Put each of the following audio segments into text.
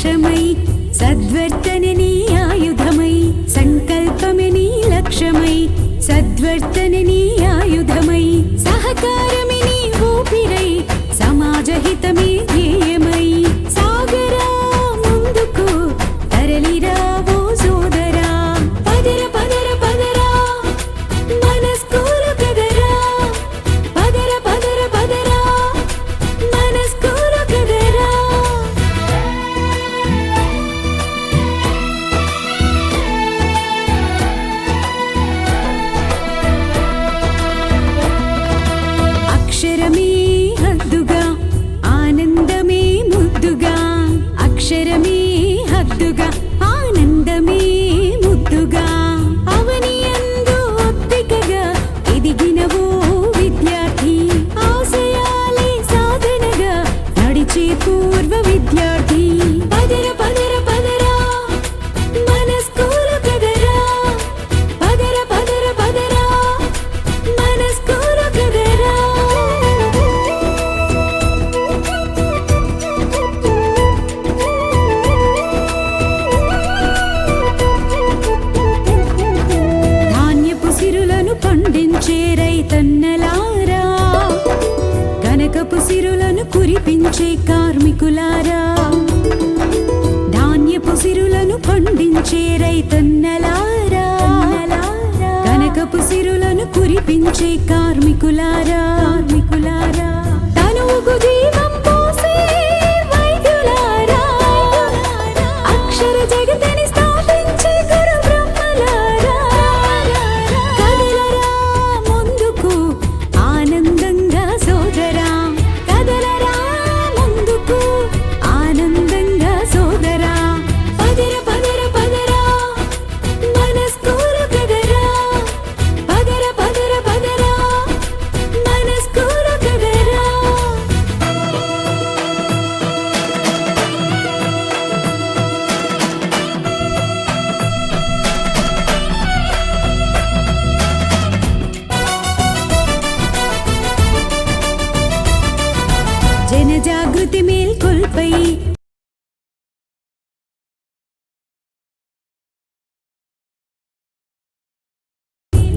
లక్ష్యమై సద్వర్తన నీ ఆయుధమై సంకల్పమే నీ లక్ష్యమై సద్వర్తన నీ ఆయుధమై సహకారమే నీ ఊపిరై సమాజహితమే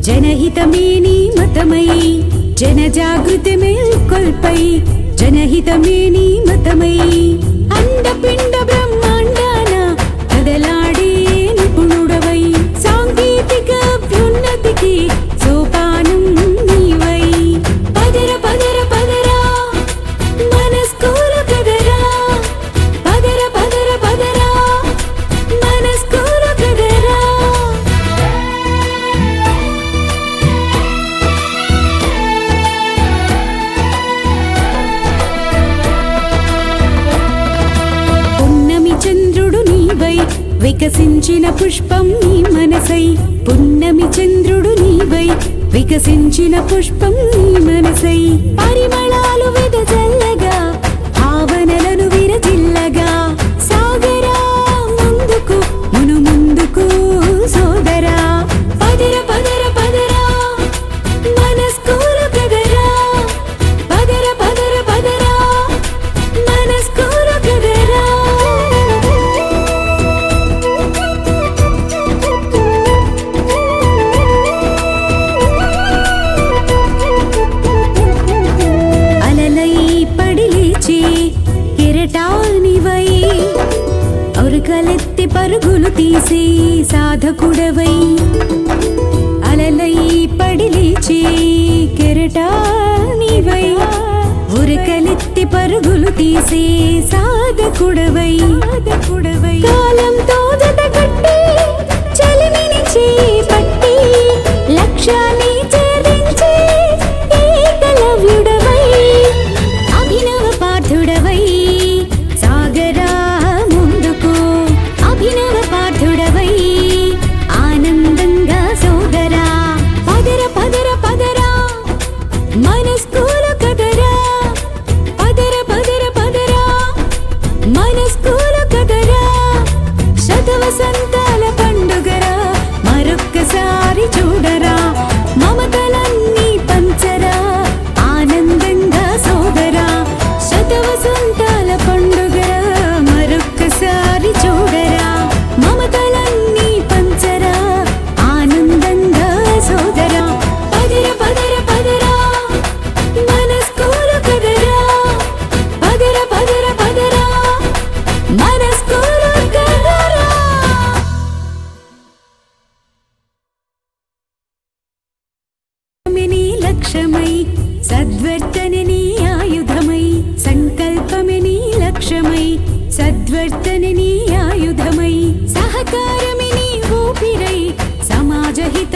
జనహితమే నీ మతమై జనజాగృతమే కొల్పై జనహితమే మతమై అండపిండ బ్రహ్మ వికసించిన పుష్పం నీ మనసై పున్నమి చంద్రుడు నీవై. వికసించిన పుష్పం నీ మనసై పరిమళాలు విదజల్లగా భావనలను విరచిల్లగా సాగరా ముందుకు మును ముందుకు சாத குடவு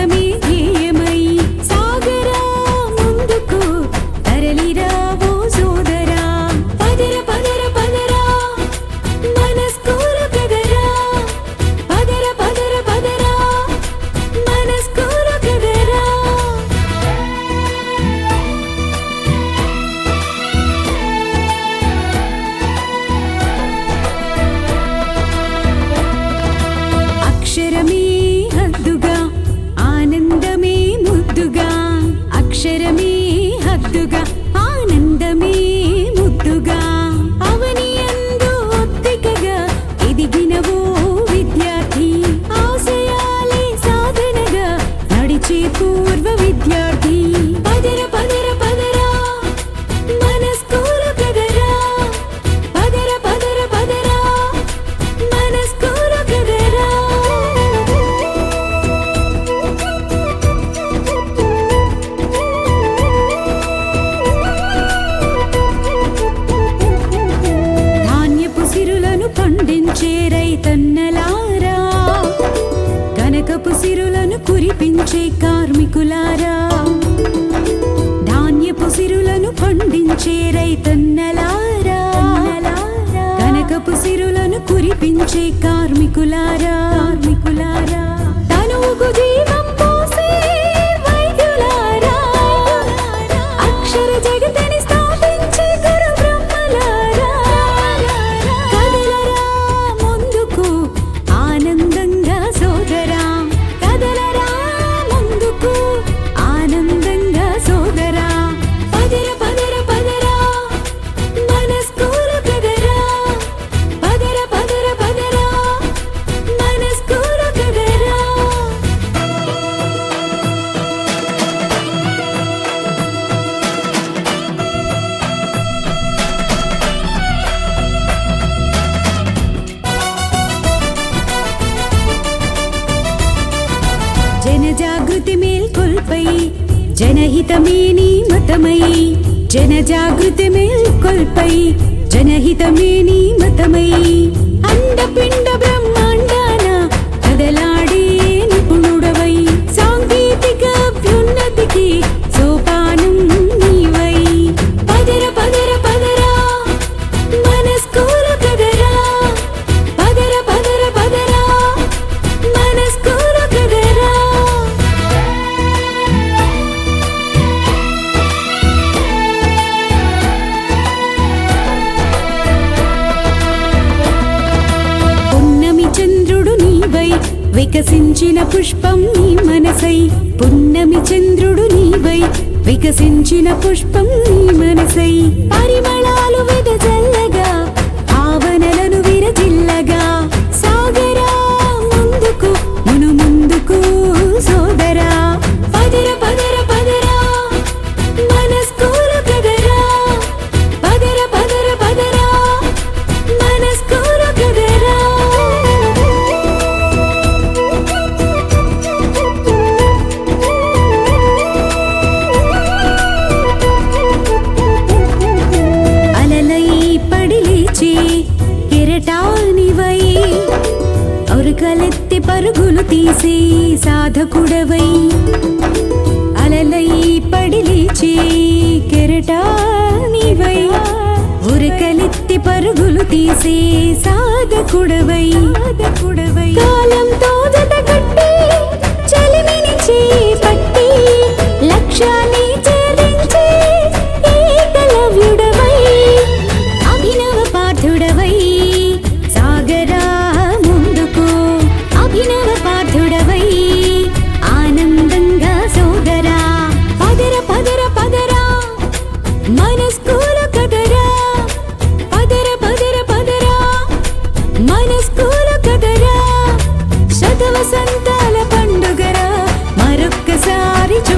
மனமே నాయకులారా ధాన్యపు సిరులను పండించే రైతన్నలారా కనకపు సిరులను కురిపించే కార్మికులారా కార్మికులారా. జనజాగృతి మేల్కొల్పై జనహితమే నీ మతమై. అండపిండ బ్రహ్మ ఎదుట నీవై ఉరకలెత్తి పరుగులు తీసే సాధకుడవై. సాధకుడవై. కాలం జత కట్టి వసంతాల పండుగరా మరొక్కసారి చూ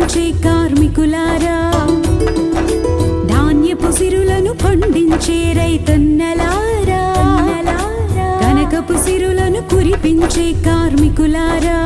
పండించే కార్మికులారా ధాన్యపు సిరులను పండించే రైతన్నలారా కనకపు సిరులను కురిపించే కార్మికులారా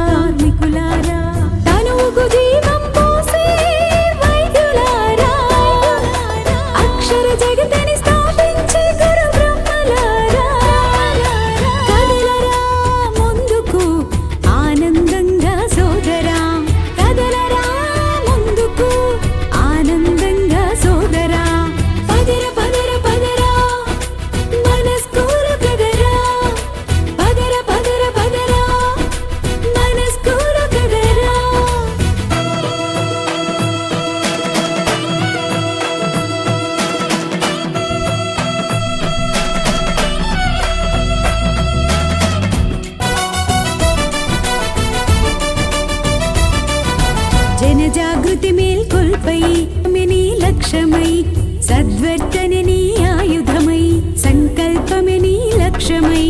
దీపమే నీ లక్ష్యమై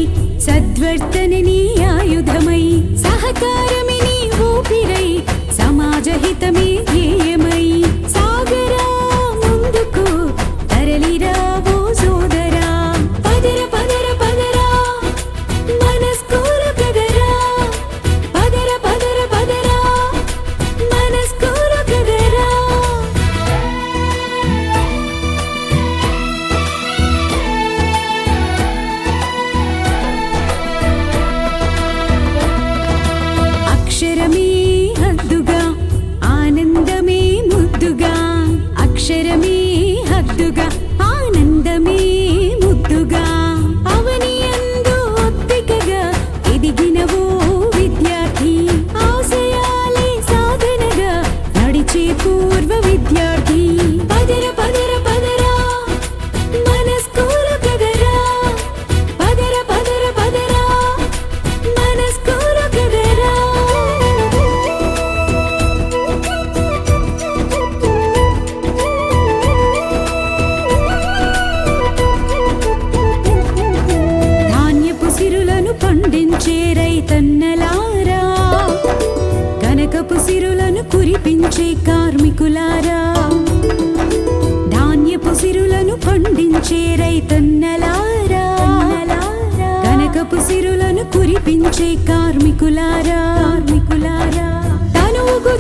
సద్వర్తన నీ ఆయుధమై సహకారమే నీ ఊపిరై సమాజహితమే അക്ഷരമേ ഹത്തുക సిరులను కురిపించే కార్మికులారా. ధాన్యపు సిరులను పండించే రైతన్నలారా. కనకపు సిరులను కురిపించే కార్మికులారా. కార్మికులారా తనువుకు